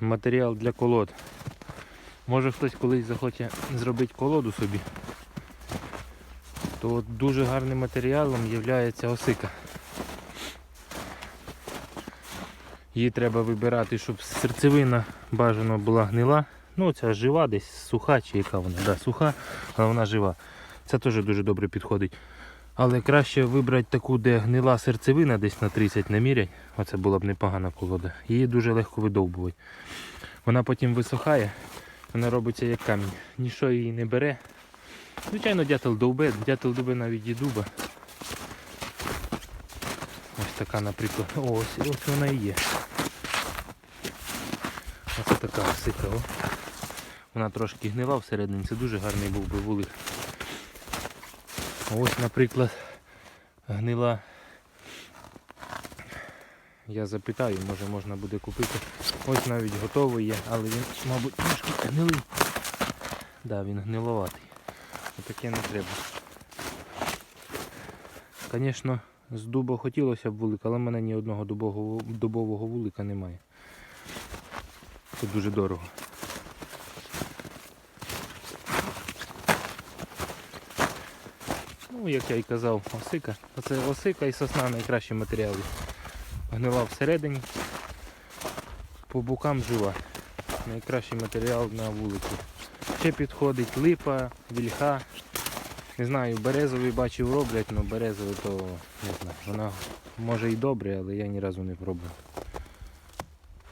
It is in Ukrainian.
матеріал для колод. Може хтось колись захоче зробити колоду собі, то от дуже гарним матеріалом є осика. Її треба вибирати, щоб серцевина бажано була гнила. Ну, ця жива десь суха чи яка вона, да, суха, але вона жива. Це теж дуже добре підходить. Але краще вибрати таку, де гнила серцевина десь на 30 намірять. Оце була б непогана колода. Її дуже легко видовбувати. Вона потім висохає, вона робиться як камінь. Ніщо її не бере. Звичайно, дятел довбе, дятел довбе навіть і дуба. Ось така, наприклад. Ось, ось вона і є. Ось така осика. Вона трошки гнила всередині, це дуже гарний був би вулик. Ось, наприклад, гнила. Я запитаю, може можна буде купити. Ось навіть готовий є, але він, мабуть, трошки гнилий. Так, да, він гниловатий. Отаке не треба. Звісно, з дуба хотілося б вулика, але в мене ні одного дубового, дубового вулика немає. Це дуже дорого. Ну, як я і казав, осика. Оце осика і сосна найкращі матеріали. Гнила всередині, по бокам жива. Найкращий матеріал на вулику. Ще підходить липа, вільха. Не знаю, березовий бачив роблять, але березовий то не знаю. Вона може і добре, але я ні разу не пробував.